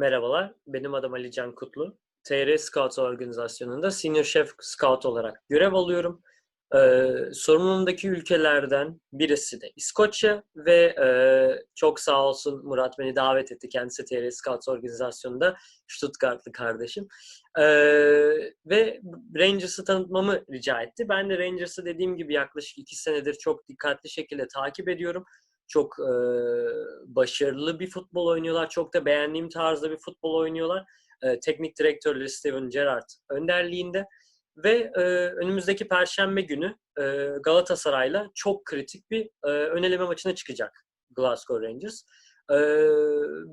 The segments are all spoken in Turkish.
Merhabalar, benim adım Ali Can Kutlu. TR Scout organizasyonunda Senior Chef Scout olarak görev alıyorum. Ee, sorumluluğumdaki ülkelerden birisi de İskoçya ve e, çok sağ olsun Murat beni davet etti. Kendisi TR Scout organizasyonunda Stuttgartlı kardeşim. Ee, ve Rangers'ı tanıtmamı rica etti. Ben de Rangers'ı dediğim gibi yaklaşık iki senedir çok dikkatli şekilde takip ediyorum. Çok e, başarılı bir futbol oynuyorlar. Çok da beğendiğim tarzda bir futbol oynuyorlar. E, teknik direktörleri Steven Gerrard önderliğinde. Ve e, önümüzdeki Perşembe günü e, Galatasaray'la çok kritik bir e, öneleme maçına çıkacak Glasgow Rangers. E,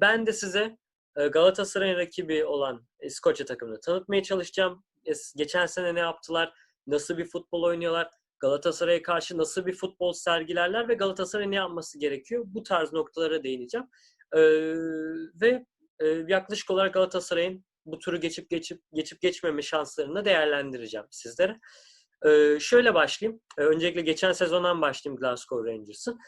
ben de size e, Galatasaray'ın rakibi olan İskoçya takımını tanıtmaya çalışacağım. Geçen sene ne yaptılar? Nasıl bir futbol oynuyorlar? Galatasaray'a karşı nasıl bir futbol sergilerler ve Galatasaray ne yapması gerekiyor? Bu tarz noktalara değineceğim. Ee, ve e, yaklaşık olarak Galatasaray'ın bu turu geçip geçip geçip geçmeme şanslarını değerlendireceğim sizlere. Ee, şöyle başlayayım. Ee, öncelikle geçen sezondan başlayayım Glasgow Rangers'ın.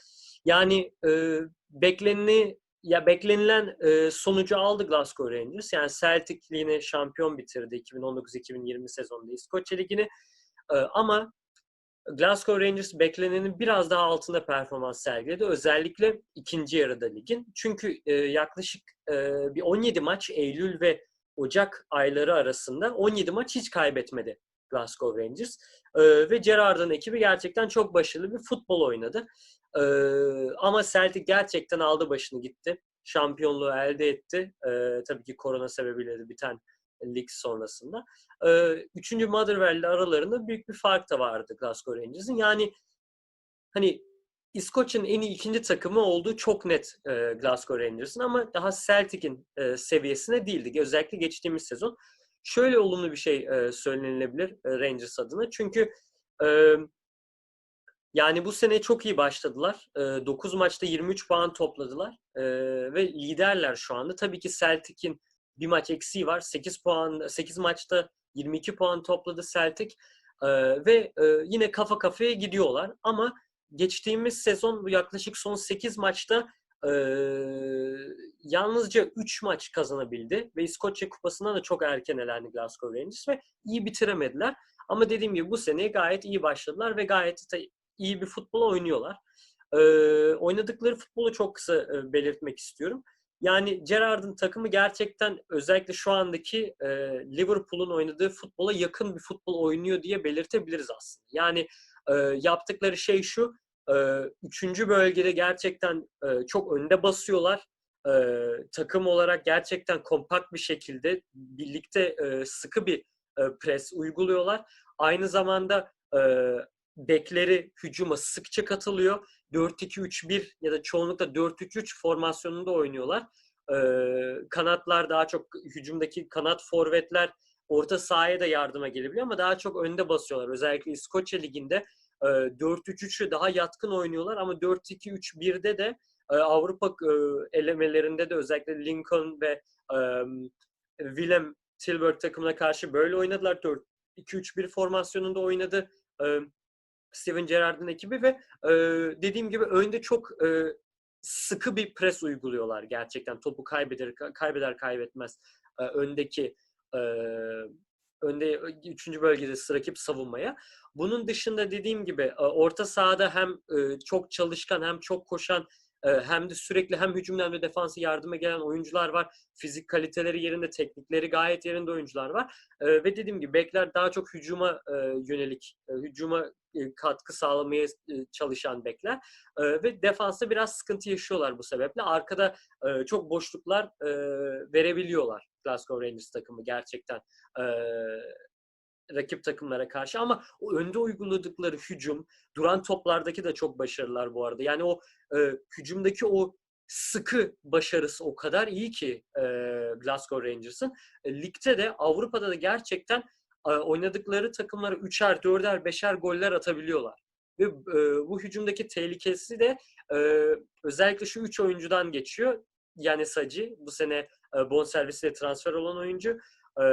Yani e, bekleneni ya beklenilen e, sonucu aldı Glasgow Rangers. Yani Celtic yine şampiyon bitirdi 2019-2020 sezonunda İskoçya Ligi'ni. E, ama Glasgow Rangers beklenenin biraz daha altında performans sergiledi. Özellikle ikinci yarıda ligin. Çünkü e, yaklaşık e, bir 17 maç Eylül ve Ocak ayları arasında 17 maç hiç kaybetmedi Glasgow Rangers. E, ve Gerrard'ın ekibi gerçekten çok başarılı bir futbol oynadı. E, ama Celtic gerçekten aldı başını gitti. Şampiyonluğu elde etti. E, tabii ki korona sebebiyle de biten lig sonrasında. E, üçüncü Motherwell aralarında büyük bir fark da vardı Glasgow Rangers'ın. Yani hani İskoçya'nın en iyi ikinci takımı olduğu çok net e, Glasgow Rangers'ın ama daha Celtic'in e, seviyesine değildi. Özellikle geçtiğimiz sezon. Şöyle olumlu bir şey e, söylenilebilir e, Rangers adına. Çünkü e, yani bu sene çok iyi başladılar. E, 9 maçta 23 puan topladılar e, ve liderler şu anda. Tabii ki Celtic'in bir maç eksiği var. 8 puan 8 maçta 22 puan topladı Celtic. Ee, ve e, yine kafa kafaya gidiyorlar. Ama geçtiğimiz sezon yaklaşık son 8 maçta e, yalnızca 3 maç kazanabildi ve İskoçya Kupası'ndan da çok erken elendi Glasgow Rangers ve iyi bitiremediler. Ama dediğim gibi bu seneye gayet iyi başladılar ve gayet iyi bir futbol oynuyorlar. E, oynadıkları futbolu çok kısa e, belirtmek istiyorum. Yani Gerrard'ın takımı gerçekten özellikle şu andaki e, Liverpool'un oynadığı futbola yakın bir futbol oynuyor diye belirtebiliriz aslında. Yani e, yaptıkları şey şu, e, üçüncü bölgede gerçekten e, çok önde basıyorlar. E, takım olarak gerçekten kompakt bir şekilde birlikte e, sıkı bir e, pres uyguluyorlar. Aynı zamanda e, bekleri hücuma sıkça katılıyor 4-2-3-1 ya da çoğunlukla 4-3-3 formasyonunda oynuyorlar. Ee, kanatlar daha çok hücumdaki kanat forvetler orta sahaya da yardıma gelebiliyor ama daha çok önde basıyorlar. Özellikle İskoçya Ligi'nde e, 4-3-3'ü daha yatkın oynuyorlar ama 4-2-3-1'de de e, Avrupa e, elemelerinde de özellikle Lincoln ve e, Willem Tilburg takımına karşı böyle oynadılar. 4-2-3-1 formasyonunda oynadı. Steven Gerrard'ın ekibi ve e, dediğim gibi önde çok e, sıkı bir pres uyguluyorlar gerçekten. Topu kaybeder kaybeder kaybetmez e, öndeki e, önde üçüncü bölgede rakip savunmaya. Bunun dışında dediğim gibi e, orta sahada hem e, çok çalışkan hem çok koşan hem de sürekli hem hücumda hem de yardıma gelen oyuncular var. Fizik kaliteleri yerinde, teknikleri gayet yerinde oyuncular var. Ve dediğim gibi bekler daha çok hücuma yönelik, hücuma katkı sağlamaya çalışan bekler. Ve defansta biraz sıkıntı yaşıyorlar bu sebeple. Arkada çok boşluklar verebiliyorlar Glasgow Rangers takımı gerçekten rakip takımlara karşı ama o önde uyguladıkları hücum, duran toplardaki de çok başarılar bu arada. Yani o e, hücumdaki o sıkı başarısı o kadar iyi ki e, Glasgow Rangers'ın. E, ligde de Avrupa'da da gerçekten e, oynadıkları takımlara 3'er, 4'er, 5'er goller atabiliyorlar. Ve e, bu hücumdaki tehlikesi de e, özellikle şu 3 oyuncudan geçiyor. Yani Saci bu sene e, bonservisiyle transfer olan oyuncu. E,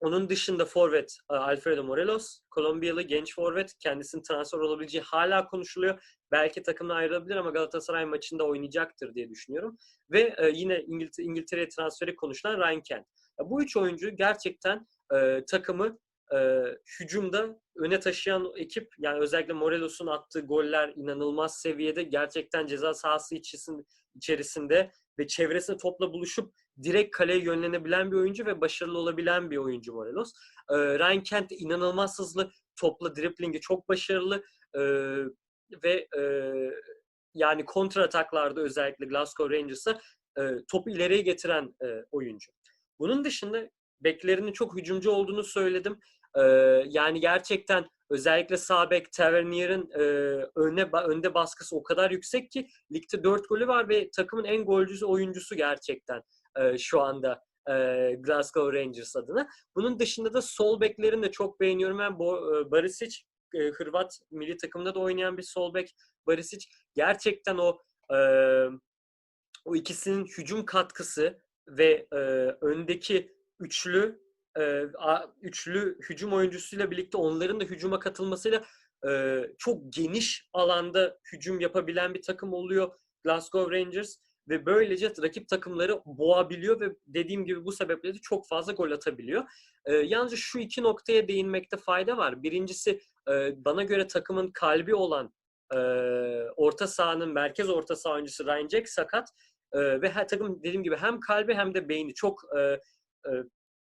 onun dışında forvet e, Alfredo Morelos, Kolombiyalı genç forvet. Kendisinin transfer olabileceği hala konuşuluyor. Belki takımdan ayrılabilir ama Galatasaray maçında oynayacaktır diye düşünüyorum. Ve e, yine İngiltere, İngiltere'ye transferi konuşulan Ryan Kent. Bu üç oyuncu gerçekten e, takımı e, hücumda öne taşıyan ekip yani özellikle Morelos'un attığı goller inanılmaz seviyede gerçekten ceza sahası içerisinde, ve çevresinde topla buluşup direkt kaleye yönlenebilen bir oyuncu ve başarılı olabilen bir oyuncu Morelos. E, Ryan Kent inanılmaz hızlı, topla driplingi çok başarılı e, ve e, yani kontra ataklarda özellikle Glasgow Rangers'a e, topu ileriye getiren e, oyuncu. Bunun dışında beklerinin çok hücumcu olduğunu söyledim. E, yani gerçekten özellikle sağ bek Tavernier'in e, önde baskısı o kadar yüksek ki ligde 4 golü var ve takımın en golcüsü oyuncusu gerçekten e, şu anda e, Glasgow Rangers adına. Bunun dışında da sol beklerini de çok beğeniyorum. Ben e, Barisic e, Hırvat milli takımında da oynayan bir sol bek Barisic gerçekten o o ikisinin hücum katkısı ve e, öndeki üçlü e, üçlü hücum oyuncusuyla birlikte onların da hücuma katılmasıyla e, çok geniş alanda hücum yapabilen bir takım oluyor Glasgow Rangers ve böylece rakip takımları boğabiliyor ve dediğim gibi bu sebeple de çok fazla gol atabiliyor. E, yalnızca şu iki noktaya değinmekte fayda var. Birincisi bana göre takımın kalbi olan orta sahanın merkez orta saha oyuncusu Ryan Jack sakat ve her takım dediğim gibi hem kalbi hem de beyni çok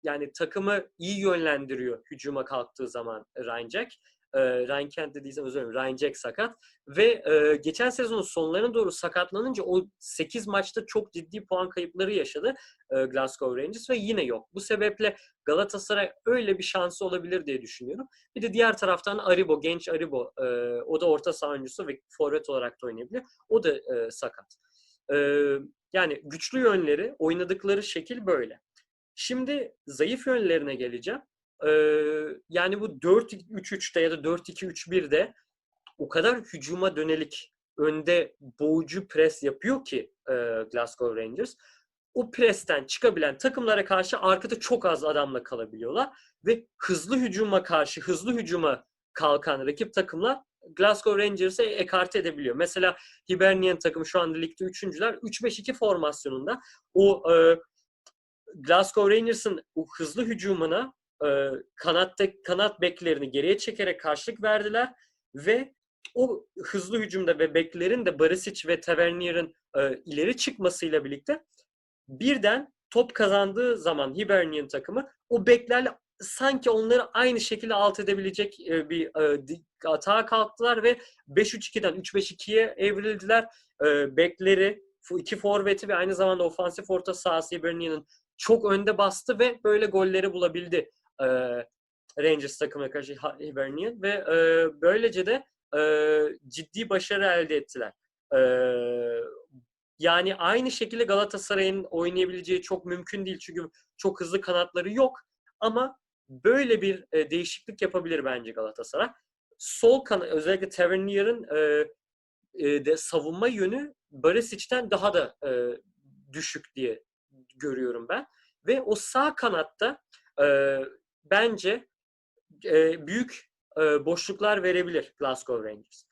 yani takımı iyi yönlendiriyor hücuma kalktığı zaman Ryan Jack. Ryan Kent dediysem özür dilerim. Ryan Jack sakat. Ve geçen sezonun sonlarına doğru sakatlanınca o 8 maçta çok ciddi puan kayıpları yaşadı Glasgow Rangers ve yine yok. Bu sebeple Galatasaray öyle bir şansı olabilir diye düşünüyorum. Bir de diğer taraftan Aribo, genç Aribo. O da orta saha oyuncusu ve forvet olarak da oynayabilir. O da sakat. Yani güçlü yönleri, oynadıkları şekil böyle. Şimdi zayıf yönlerine geleceğim. Ee, yani bu 4-3-3'te ya da 4-2-3-1'de o kadar hücuma dönelik önde boğucu pres yapıyor ki e, Glasgow Rangers. O presten çıkabilen takımlara karşı arkada çok az adamla kalabiliyorlar ve hızlı hücuma karşı hızlı hücuma kalkan rakip takımlar Glasgow Rangers'e ekarte edebiliyor. Mesela Hibernian takım şu anda ligde üçüncüler 3-5-2 formasyonunda o e, Glasgow Rangers'ın hızlı hücumuna e, kanatta kanat beklerini geriye çekerek karşılık verdiler ve o hızlı hücumda ve beklerin de Barisic ve Tavernier'in e, ileri çıkmasıyla birlikte birden top kazandığı zaman Hibernian takımı o beklerle sanki onları aynı şekilde alt edebilecek e, bir e, atağa kalktılar ve 5-3-2'den 3-5-2'ye evrildiler. E, bekleri, iki forveti ve aynı zamanda ofansif orta sahası Hibernian'ın çok önde bastı ve böyle golleri bulabildi e, Rangers takımına karşı Hibernian ve e, böylece de e, ciddi başarı elde ettiler. E, yani aynı şekilde Galatasaray'ın oynayabileceği çok mümkün değil çünkü çok hızlı kanatları yok ama böyle bir e, değişiklik yapabilir bence Galatasaray. Sol kanat özellikle Tavernier'in e, e, de savunma yönü Barisic'ten daha da e, düşük diye görüyorum ben. Ve o sağ kanatta e, bence e, büyük e, boşluklar verebilir Glasgow Rangers.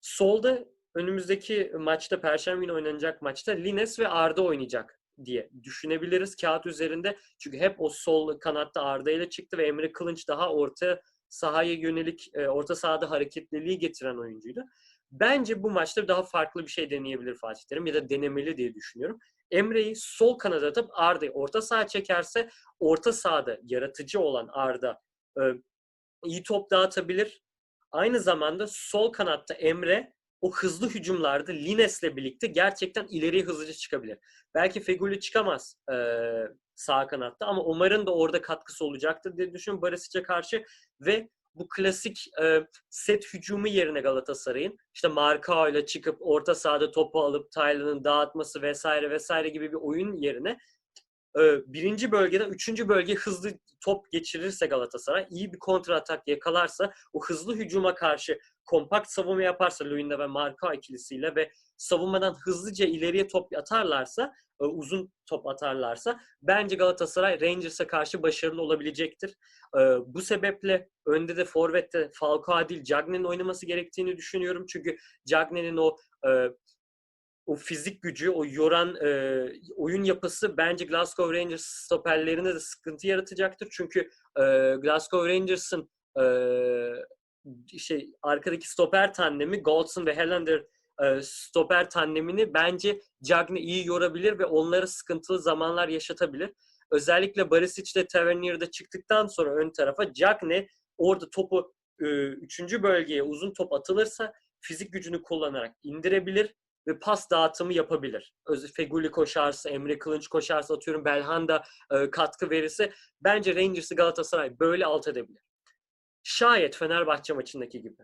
Solda önümüzdeki maçta, Perşembe günü oynanacak maçta Lines ve Arda oynayacak diye düşünebiliriz kağıt üzerinde. Çünkü hep o sol kanatta Arda ile çıktı ve Emre Kılınç daha orta sahaya yönelik, e, orta sahada hareketliliği getiren oyuncuydu. Bence bu maçta daha farklı bir şey deneyebilir Fatih Terim ya da denemeli diye düşünüyorum. Emre'yi sol kanada atıp Arda'yı orta saha çekerse orta sahada yaratıcı olan Arda e, iyi top dağıtabilir. Aynı zamanda sol kanatta Emre o hızlı hücumlarda Lines'le birlikte gerçekten ileriye hızlıca çıkabilir. Belki Feguli çıkamaz e, sağ kanatta ama Omar'ın da orada katkısı olacaktır diye düşünüyorum Barisic'e karşı ve bu klasik e, set hücumu yerine Galatasaray'ın işte Marka ile çıkıp orta sahada topu alıp Taylan'ın dağıtması vesaire vesaire gibi bir oyun yerine e, birinci bölgeden üçüncü bölgeye hızlı top geçirirse Galatasaray, iyi bir kontra atak yakalarsa, o hızlı hücuma karşı kompakt savunma yaparsa Luyenda ve Marka ikilisiyle ve savunmadan hızlıca ileriye top atarlarsa, e, uzun top atarlarsa bence Galatasaray Rangers'a karşı başarılı olabilecektir. E, bu sebeple önde de forvette Falcao değil Cagney'in oynaması gerektiğini düşünüyorum. Çünkü Cagney'in o e, o fizik gücü, o yoran e, oyun yapısı bence Glasgow Rangers stoperlerine de sıkıntı yaratacaktır. Çünkü e, Glasgow Rangers'ın e, şey arkadaki stoper tandemi Goldson ve Helander e, stoper tandemini bence Cagney iyi yorabilir ve onlara sıkıntılı zamanlar yaşatabilir. Özellikle Barisic ile Tavernier'de çıktıktan sonra ön tarafa Cagney orada topu e, üçüncü bölgeye uzun top atılırsa fizik gücünü kullanarak indirebilir ve pas dağıtımı yapabilir. Feguli koşarsa, Emre Kılınç koşarsa, atıyorum Belhanda e, katkı verirse bence Rangers'ı Galatasaray böyle alt edebilir. Şayet Fenerbahçe maçındaki gibi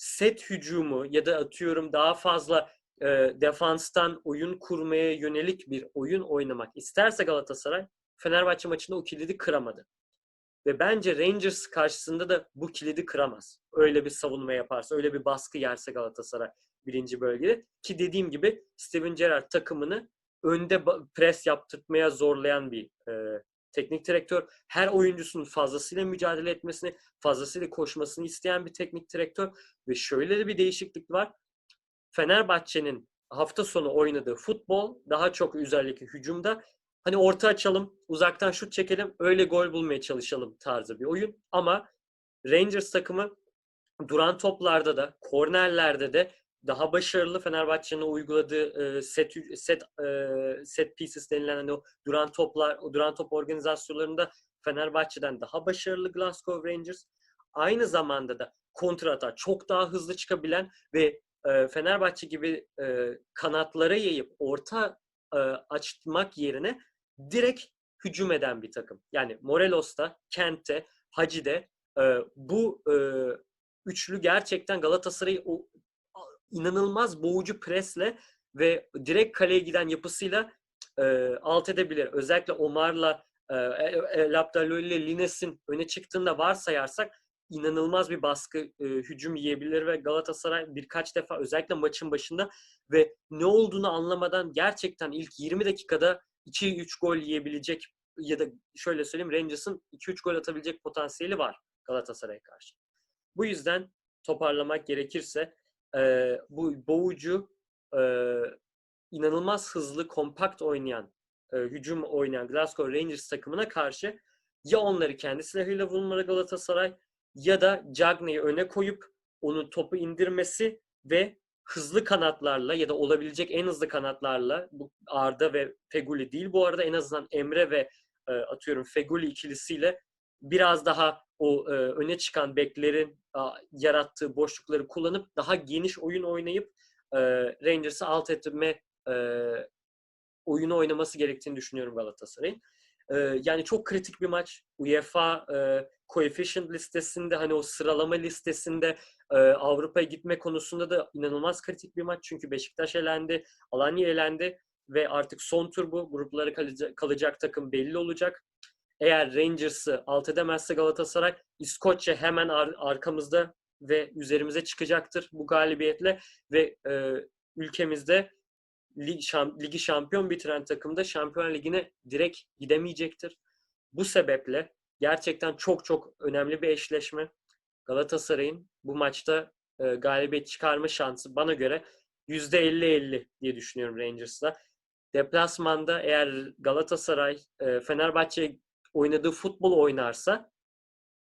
set hücumu ya da atıyorum daha fazla e, defanstan oyun kurmaya yönelik bir oyun oynamak isterse Galatasaray Fenerbahçe maçında o kilidi kıramadı. Ve bence Rangers karşısında da bu kilidi kıramaz. Öyle bir savunma yaparsa, öyle bir baskı yerse Galatasaray birinci bölgede. Ki dediğim gibi Steven Gerrard takımını önde pres yaptırmaya zorlayan bir e, teknik direktör. Her oyuncusunun fazlasıyla mücadele etmesini, fazlasıyla koşmasını isteyen bir teknik direktör. Ve şöyle de bir değişiklik var. Fenerbahçe'nin hafta sonu oynadığı futbol daha çok özellikle hücumda hani orta açalım, uzaktan şut çekelim, öyle gol bulmaya çalışalım tarzı bir oyun. Ama Rangers takımı duran toplarda da, kornerlerde de daha başarılı Fenerbahçe'nin uyguladığı e, set set e, set pieces denilen hani o duran toplar, o duran top organizasyonlarında Fenerbahçe'den daha başarılı Glasgow Rangers. Aynı zamanda da kontrata çok daha hızlı çıkabilen ve e, Fenerbahçe gibi kanatlara yayıp orta e, açmak yerine direkt hücum eden bir takım. Yani Morelos'ta, Kent'te, Hacı'de bu üçlü gerçekten Galatasaray'ı inanılmaz boğucu presle ve direkt kaleye giden yapısıyla e, alt edebilir. Özellikle Omar'la e, El Abdallo ile Lines'in öne çıktığında varsayarsak inanılmaz bir baskı e, hücum yiyebilir ve Galatasaray birkaç defa özellikle maçın başında ve ne olduğunu anlamadan gerçekten ilk 20 dakikada 2-3 gol yiyebilecek ya da şöyle söyleyeyim Rangers'ın 2-3 gol atabilecek potansiyeli var Galatasaray'a karşı. Bu yüzden toparlamak gerekirse e, bu boğucu e, inanılmaz hızlı, kompakt oynayan, e, hücum oynayan Glasgow Rangers takımına karşı ya onları kendi silahıyla vurmalı Galatasaray ya da Cagney'i öne koyup onun topu indirmesi ve hızlı kanatlarla ya da olabilecek en hızlı kanatlarla bu Arda ve Feguli değil bu arada en azından Emre ve e, atıyorum Feguli ikilisiyle biraz daha o e, öne çıkan beklerin a, yarattığı boşlukları kullanıp daha geniş oyun oynayıp e, Rangers'ı alt etme e, oyunu oynaması gerektiğini düşünüyorum Galatasaray'ın. E, yani çok kritik bir maç. UEFA e, coefficient listesinde hani o sıralama listesinde e, Avrupa'ya gitme konusunda da inanılmaz kritik bir maç. Çünkü Beşiktaş elendi, Alanya elendi ve artık son tur bu. Grupları kalacak, kalacak takım belli olacak. Eğer Rangers'ı alt edemezse Galatasaray, İskoçya hemen ar- arkamızda ve üzerimize çıkacaktır bu galibiyetle ve e, ülkemizde lig, şam, ligi şampiyon bitiren takımda Şampiyon Ligi'ne direkt gidemeyecektir. Bu sebeple gerçekten çok çok önemli bir eşleşme. Galatasaray'ın bu maçta e, galibiyet çıkarma şansı bana göre %50-50 diye düşünüyorum Rangers'la. Deplasmanda eğer Galatasaray e, Fenerbahçe oynadığı futbol oynarsa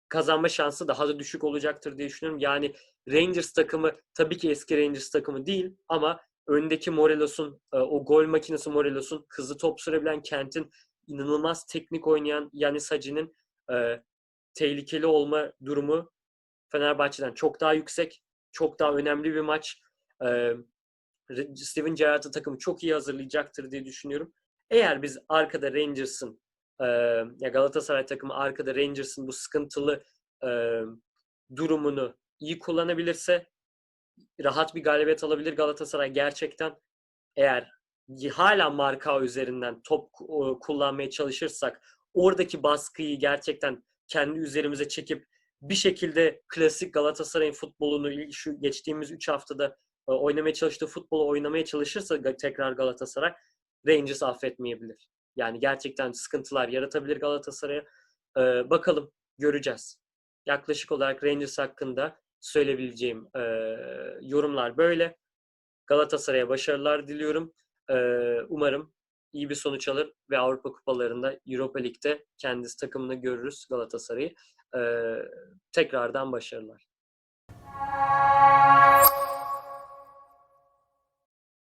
kazanma şansı daha da düşük olacaktır diye düşünüyorum. Yani Rangers takımı tabii ki eski Rangers takımı değil ama öndeki Morelos'un e, o gol makinesi Morelos'un hızlı top sürebilen Kent'in inanılmaz teknik oynayan Yanis Hacı'nın e, tehlikeli olma durumu Fenerbahçe'den çok daha yüksek. Çok daha önemli bir maç. E, Steven Gerrard'ı takımı çok iyi hazırlayacaktır diye düşünüyorum. Eğer biz arkada Rangers'ın ya Galatasaray takımı arkada Rangers'ın bu sıkıntılı durumunu iyi kullanabilirse rahat bir galibiyet alabilir Galatasaray gerçekten. Eğer hala marka üzerinden top ku- kullanmaya çalışırsak oradaki baskıyı gerçekten kendi üzerimize çekip bir şekilde klasik Galatasaray'ın futbolunu şu geçtiğimiz 3 haftada e, oynamaya çalıştığı futbolu oynamaya çalışırsa tekrar Galatasaray Rangers affetmeyebilir. Yani gerçekten sıkıntılar yaratabilir Galatasaray'a. E, bakalım göreceğiz. Yaklaşık olarak Rangers hakkında söyleyebileceğim e, yorumlar böyle. Galatasaray'a başarılar diliyorum. E, umarım iyi bir sonuç alır ve Avrupa Kupalarında Europa Lig'de kendisi takımını görürüz Galatasaray'ı. E, tekrardan başarılar.